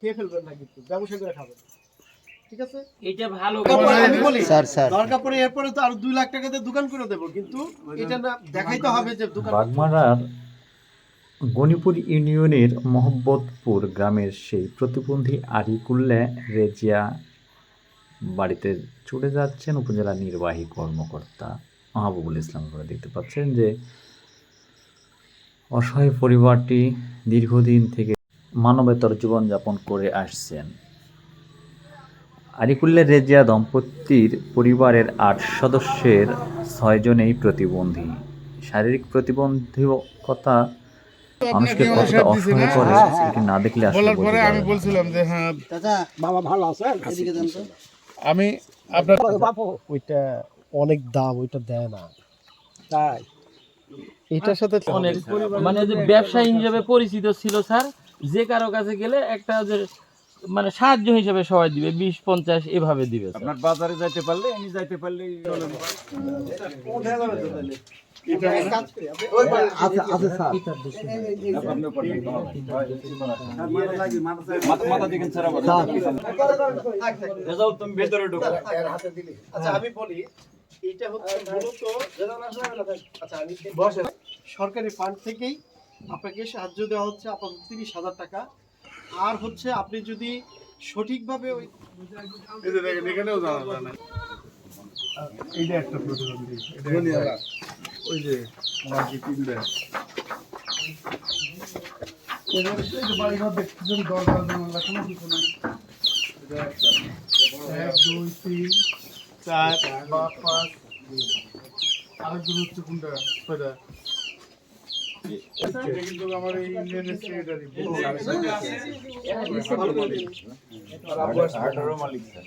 খেয়ে ফেলবেন না কিন্তু ব্যবসা করে খাবেন। ঠিক আছে? এটা ভালো। আমি বলি স্যার স্যার। দরকার পড়ে এরপরে তো আরও দুই লাখ টাকাতে দোকান করে দেবো কিন্তু এটা না দেখাইতে হবে যে দোকান বাগমারার গণিপুর ইউনিয়নের মোহাম্মদপুর গ্রামের সেই প্রতিবন্ধী আরিকুল্লা রেজিয়া বাড়িতে চলে যাচ্ছেন উপজেলা নির্বাহী কর্মকর্তা মাহবুবুল ইসলাম। আপনারা দেখতে পাচ্ছেন যে অসহায় পরিবারটি দীর্ঘদিন থেকে মানবেতর জীবনযাপন করে আসছেন। আরিকুল্লা রেজিয়া দম্পতির পরিবারের আট সদস্যের ছয়জনেই প্রতিবন্ধী। শারীরিক প্রতিবন্ধকতা মানুষকে কতটা অসহায় করে এটি না দেখলে আসলে বলার পরে আমি বলছিলাম যে হ্যাঁ বাবা ভালো আছে? এদিকে দেন তো। আমি আপনার ওইটা অনেক দাম ওইটা দেয় না। তাই? এটার সাথে অনেক মানে যে ব্যবসায়ী হিসেবে পরিচিত ছিল স্যার যে কারও কাছে গেলে একটা যে মানে সাহায্য হিসেবে সবাই দিবে বিশ পঞ্চাশ এভাবে দিবে আপনার বাজারে যাইতে পারলে এনে যাইতে পারলে আচ্ছা আচ্ছা স্যার মাথা মাথা দিকেন স্যার আবার রেজাল্ট তুমি ভেতরে ঢুকো। আচ্ছা আমি বলি এটা হচ্ছে মূলত আচ্ছা আমি সরকারি ফান্ড থেকেই আপনাকে সাহায্য দেওয়া হচ্ছে আপাতত তিরিশ হাজার টাকা। আর হচ্ছে আপনি যদি সঠিকভাবে ওই এই যে দেখেন এখানেও জানা যায় না এইটা একটা প্রতিবন্ধী ওই যে। এক দুই তিন চার পাঁচ পাঁচ। আরেকজন হচ্ছে কোনটা? ছয়টা এটা কিন্তু আমার এই ইন্ডিয়ানের সেক্রেটারি আঠারো মালিক স্যার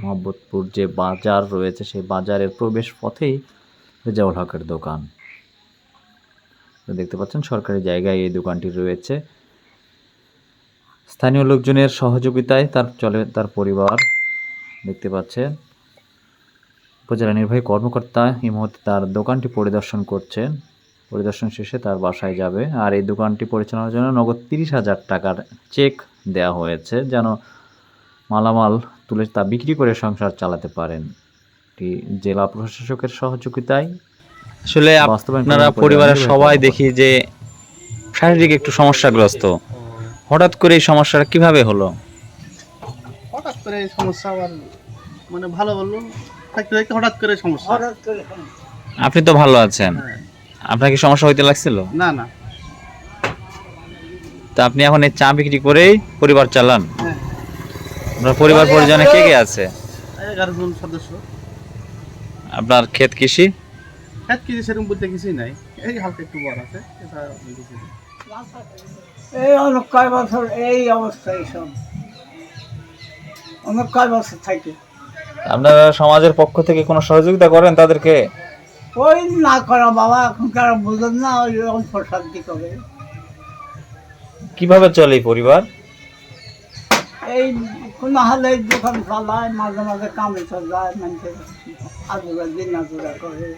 মোহাম্মদপুর যে বাজার রয়েছে, সেই বাজারের প্রবেশ পথেই রেজাউল হকের দোকান। দেখতে পাচ্ছেন, সরকারি জায়গায় এই দোকানটি রয়েছে। স্থানীয় লোকজনের সহযোগিতায় তার চলে তার পরিবার। দেখতে পাচ্ছেন, উপজেলা নির্বাহী কর্মকর্তা এই মুহূর্তে তার দোকানটি পরিদর্শন করছেন। পরিদর্শন শেষে তার বাসায় যাবে। আর এই দোকানটি পরিচালনার জন্য নগদ তিরিশ হাজার টাকার চেক দেওয়া হয়েছে, যেন মালামাল তুলে তা বিক্রি করে সংসার চালাতে পারেন। এটি জেলা প্রশাসকের সহযোগিতায় আসলে আপনারা পরিবারের সবাই দেখি যে শারীরিক একটু সমস্যাগ্রস্ত। হঠাৎ করে এই সমস্যাটা কীভাবে হলো? হঠাৎ করে এই সমস্যা আবার মানে ভালো বলল থাকতে থাকতে হঠাৎ করে সমস্যা। আপনি তো ভালো আছেন। আপনার কি সমস্যা হইতে লাগছিল? না না। তা আপনি এখন এই চা বিক্রি করেই পরিবার চালান? হ্যাঁ। আপনার পরিবার পরিজনে কে কে আছে? এগারো জন সদস্য। আপনার ক্ষেত কৃষি? এক কিছু সেরকম বলতে কিছুই নাই। এই হালকা একটু বড় আছে। এই অনেক কয় বছর এই অবস্থা এইসব। অনেক কয় বছর থাকে। আপনারা সমাজের পক্ষ থেকে কোনো সহযোগিতা করেন তাদেরকে? ওই না করা বাবা এখন তারা বুঝেন না ওই অল্প শান্তি করে? কীভাবে চলে এই পরিবার? এই কোনো হালে দোকান চালায় মাঝে মাঝে কামে চল যায় মানুষের আজুরা দিন আজুরা করে।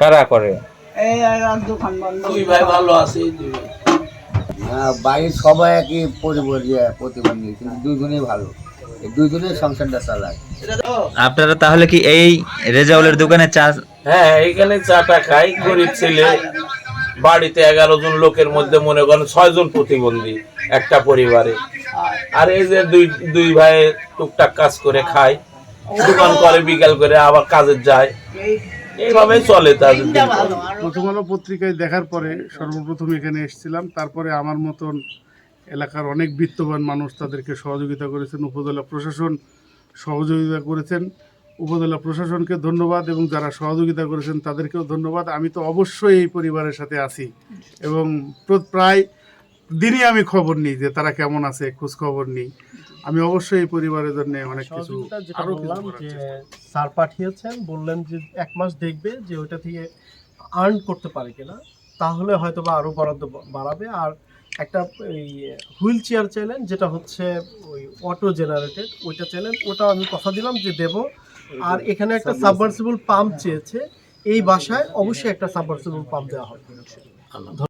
কারা করে? এই দোকান বন্ধ দুই ভাই ভালো আছে দুই হ্যাঁ, বাড়ির সবাই একই পরিবর্তী প্রতিবন্ধী কিন্তু দুজনেই ভালো। এই দুজনেই সংসারটা চালায়। আপনারা তাহলে কি এই রেজাউলের দোকানে চা হ্যাঁ এখানে চাটা খাই গরিব ছেলে। বাড়িতে এগারো জন লোকের মধ্যে মনে করেন ছয় জন প্রতিবন্ধী একটা পরিবারে। আর এই যে দুই দুই ভাই টুকটাক কাজ করে খায়, দোকান করে, বিকাল করে, আবার কাজে যায়। এইভাবেই চলে তাদের। প্রথম আলো পত্রিকায় দেখার পরে সর্বপ্রথম এখানে এসেছিলাম। তারপরে আমার মতন এলাকার অনেক বিত্তবান মানুষ তাদেরকে সহযোগিতা করেছেন, উপজেলা প্রশাসন সহযোগিতা করেছেন। উপজেলা প্রশাসনকে ধন্যবাদ এবং যারা সহযোগিতা করেছেন তাদেরকেও ধন্যবাদ। আমি তো অবশ্যই এই পরিবারের সাথে আছি এবং প্রায় দিনই আমি খবর নিই যে তারা কেমন আছে খোঁজ খবর নিই। আমি অবশ্যই এই পরিবারের জন্য অনেক কিছু আরও বললাম যে স্যার পাঠিয়েছেন বললেন যে এক মাস দেখবে যে ওইটা থেকে আর্ন করতে পারে কিনা। তাহলে হয়তো বা আরও বরাদ্দ বাড়াবে। আর একটা এই হুইল চেয়ার চাইলেন যেটা হচ্ছে ওই অটো জেনারেটেড ওইটা চাইলেন। ওটা আমি কথা দিলাম যে দেব আর এখানে একটা সাবমার্সিবল পাম্প চেয়েছে। এই বাসায় অবশ্যই একটা সাবমার্সিবল পাম্প দেওয়া হবে।